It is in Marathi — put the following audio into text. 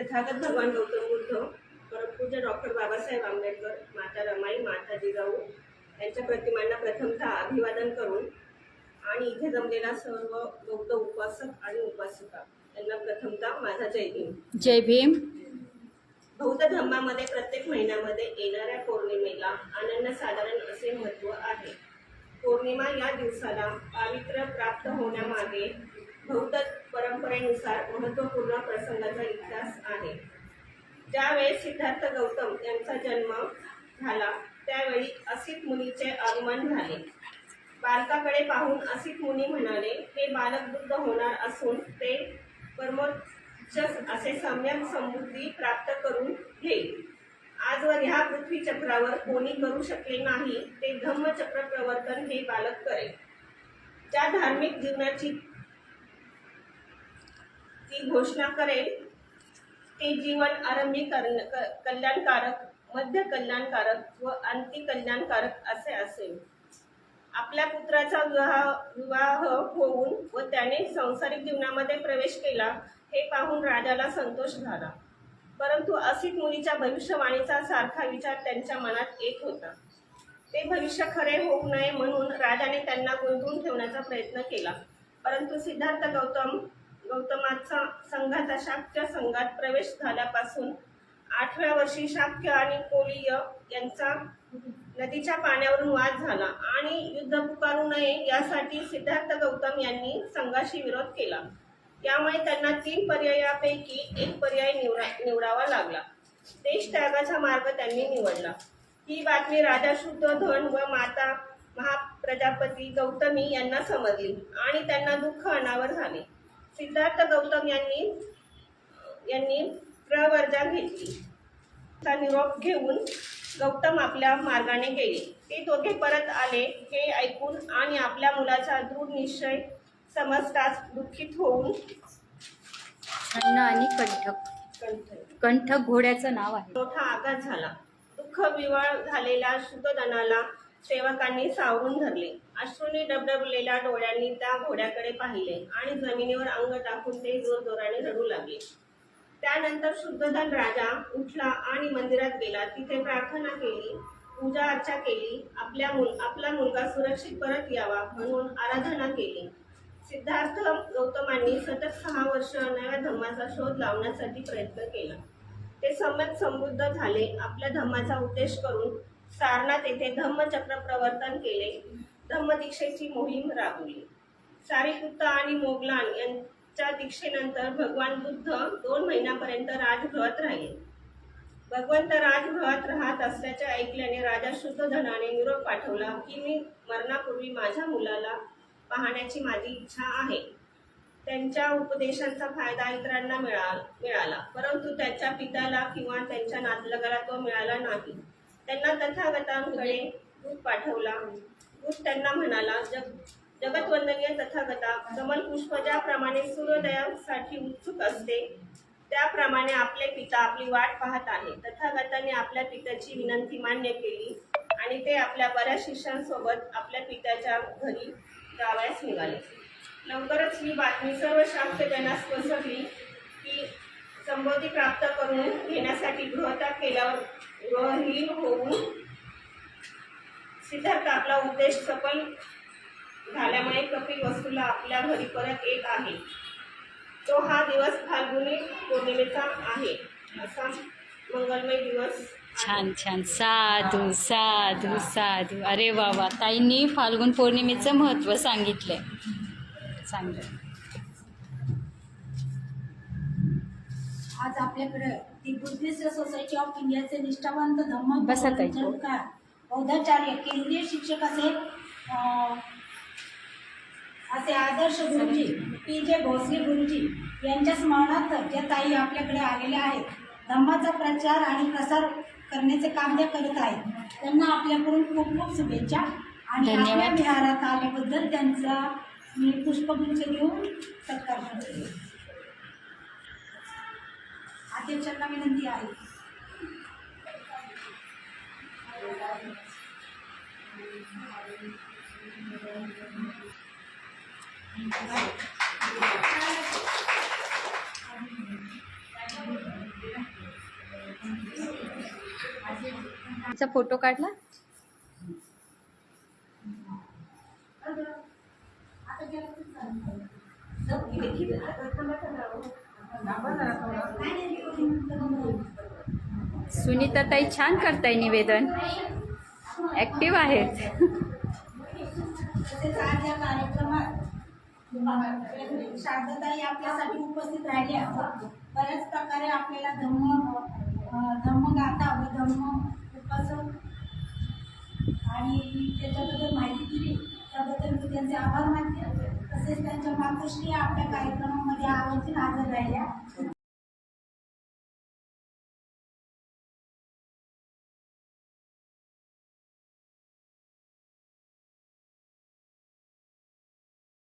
तथागत भगवान गौतम बुद्ध परमपूज्य डॉक्टर बाबासाहेब आंबेडकर माता रमाई माता जिजाऊ यांच्या प्रतिमांना प्रथमतः अभिवादन करून आणि इथे जमलेला सर्व बौद्ध उपासक आणि उपासिका यांना प्रथमतः माझा जय भीम. जय भीम. बौद्ध धर्मामध्ये प्रत्येक महिन्यामध्ये येणाऱ्या पौर्णिमेला अनन्यसाधारण असे महत्त्व आहे. पौर्णिमा या दिवसाला पावित्र्य प्राप्त होण्यामागे बौद्ध परंपरेनुसार महत्त्वपूर्ण प्रसंगाचा इतिहास आहे. ज्यावेळेस सिद्धार्थ गौतम यांचा जन्म झाला त्यावेळी असित मुनीचे आगमन झाले. बालकाकडे पाहून असित मुनी म्हणाले हे बालक बुद्ध होणार असून ते परमोच्च असे सम्यक समृद्धी प्राप्त करून घेईल. आजवर ह्या पृथ्वी चक्रावर कोणी करू शकले नाही ते धम्मचक्र प्रवर्तन हे बालक करेल. ज्या धार्मिक जीवनाची ती घोषणा करेल ते जीवन आरंभी करण कल्याणकारक मध्य कल्याणकारक व अंती कल्याणकारक असे असेल. आपल्या पुत्राचा विवाह विवाह होऊन व त्याने संसारिक जीवनामध्ये प्रवेश केला हे पाहून राजाला संतोष झाला. परंतु असित मुनीच्या भविष्यवाणीचा सारखा विचार त्यांच्या मनात येत होता. ते भविष्य खरे होऊ नये म्हणून राजाने त्यांना गुंतवून ठेवण्याचा प्रयत्न केला. परंतु सिद्धार्थ गौतम गौतमाचा संघाचा शाक्य संघात प्रवेश झाल्यापासून आठव्या वर्षी शाक्य आणि कोलीय यांचा नदीच्या पाण्यावरून वाद झाला आणि युद्ध पुकारू नये यासाठी सिद्धार्थ गौतम यांनी संघाशी विरोध केला. त्यामुळे त्यांना तीन पर्यायापैकी एक पर्याय निवडा निवडावा लागला. देश त्यागाचा मार्ग त्यांनी निवडला. ही बातमी राजा शुद्धोधन व माता महाप्रजापती गौतमी यांना समजली आणि त्यांना दुःख अनावर झाले. सिद्धार्थ गौतम यांनी यांनी प्रवर्जा घेतली. चा निरोप घेऊन गौतम आपल्या मार्गाने गेले. ते दोघे परत आले हे ऐकून आणि आपल्या मुलाचा दृढ निश्चय समजताच दुःखित होऊन अन्न आणि कंठक कंठ. कंठक घोड्याचं नाव आहे. मोठा आघात झाला. दुःख विवळ झालेल्या शुद्धधनाला सेवकांनी सावरून धरले. अश्रूंनी डबडबलेल्या डोळ्यांनी त्या घोड्याकडे पाहिले आणि जमिनीवर अंग टाकून ते जोरजोराने रडू लागले. त्यानंतर शुद्धधन राजा उठला आणि मंदिरात गेला. तिथे प्रार्थना केली पूजा अर्चा केली आपल्या मुल आपला मुलगा सुरक्षित परत यावा म्हणून आराधना केली. सिद्धार्थ गौतमांनी सतत सहा वर्ष नव्या धम्माचा शोध लावण्यासाठी प्रयत्न केला. ते समज समृद्ध झाले. आपल्या धम्माचा उद्देश करून सारनाथ येथे धम्मचक्र प्रवर्तन केले. धम्मदीक्षेची मोहीम राबवली. सारीपुत्त आणि मोगलान यांच्या दीक्षेनंतर भगवान बुद्ध दोन महिन्यापर्यंत राजगृहात राहिले. भगवंत राजगृहात राहत असल्याचे ऐकल्याने राजा शुद्धधनाने निरोप पाठवला की मी मरणापूर्वी माझ्या मुलाला पाहण्याची माझी इच्छा आहे. त्यांच्या उपदेशांचा फायदा इतरांना मिळाला मिळाला. परंतु त्यांच्या पित्याला किंवा त्यांच्या नातलगाला तो मिळाला नाही. त्यांना तथागतांकडे दूत पाठवला. दूत त्यांना म्हणाला जग जगतवंदनीय तथागता कमल पुष्प ज्याप्रमाणे सूर्योदयासाठी उत्सुक असते त्याप्रमाणे आपले पिता आपली वाट पाहत आहे. तथागताने आपल्या पित्याची विनंती मान्य केली आणि ते आपल्या बऱ्याच शिष्यांसोबत आपल्या पित्याच्या घरी गावायस निघाले. लवकरच ही बातमी सर्व शास्त्रज्ञांनास पसरली की संबोधी प्राप्त करून घेण्यासाठी गृहता केल्यावर गृहहीन होऊन सिद्धार्थ आपला उद्देश सफल झाल्यामुळे कपिल वस्तूला आपल्या घरी परत येत आहे. तो हा दिवस फाल्गुनी पौर्णिमेचा आहे. असा मंगलमय दिवस छान छान. साधू साधू साधू. अरे वा वा. ताईंनी फाल्गुन पौर्णिमेचं महत्त्व सांगितलंय. चांगलं आज आपल्याकडे दी बुद्धिस्ट सोसायटी ऑफ इंडियाचे निष्ठावंत धम्म बसा ताई. बौद्धाचार्य केंद्रीय शिक्षक असे असे आदर्श गुरुजी पी जे भोसले गुरुजी यांच्या स्मरणार्थ ज्या ताई आपल्याकडे आलेल्या आहेत धम्माचा प्रचार आणि प्रसार करण्याचे काम त्या करत आहेत. त्यांना आपल्याकडून खूप खूप शुभेच्छा. आणि धन्यवाद. विहारात आल्याबद्दल त्यांचा मी पुष्पगुच्छ देऊन सत्कार करते. अध्यक्षांना विनंती आहे. आईचा फोटो काढला? सुनीता ताई छान करताय निवेदन. ऍक्टिव्ह आहेत. तसेच आपल्यासाठी उपस्थित राहिल्या बऱ्याच प्रकारे आपल्याला धम्म धम्म धम्मगाथा व धम्म गोष्टी आपल्या कार्यक्रमामध्ये आवर्जून हजर राहिल्या.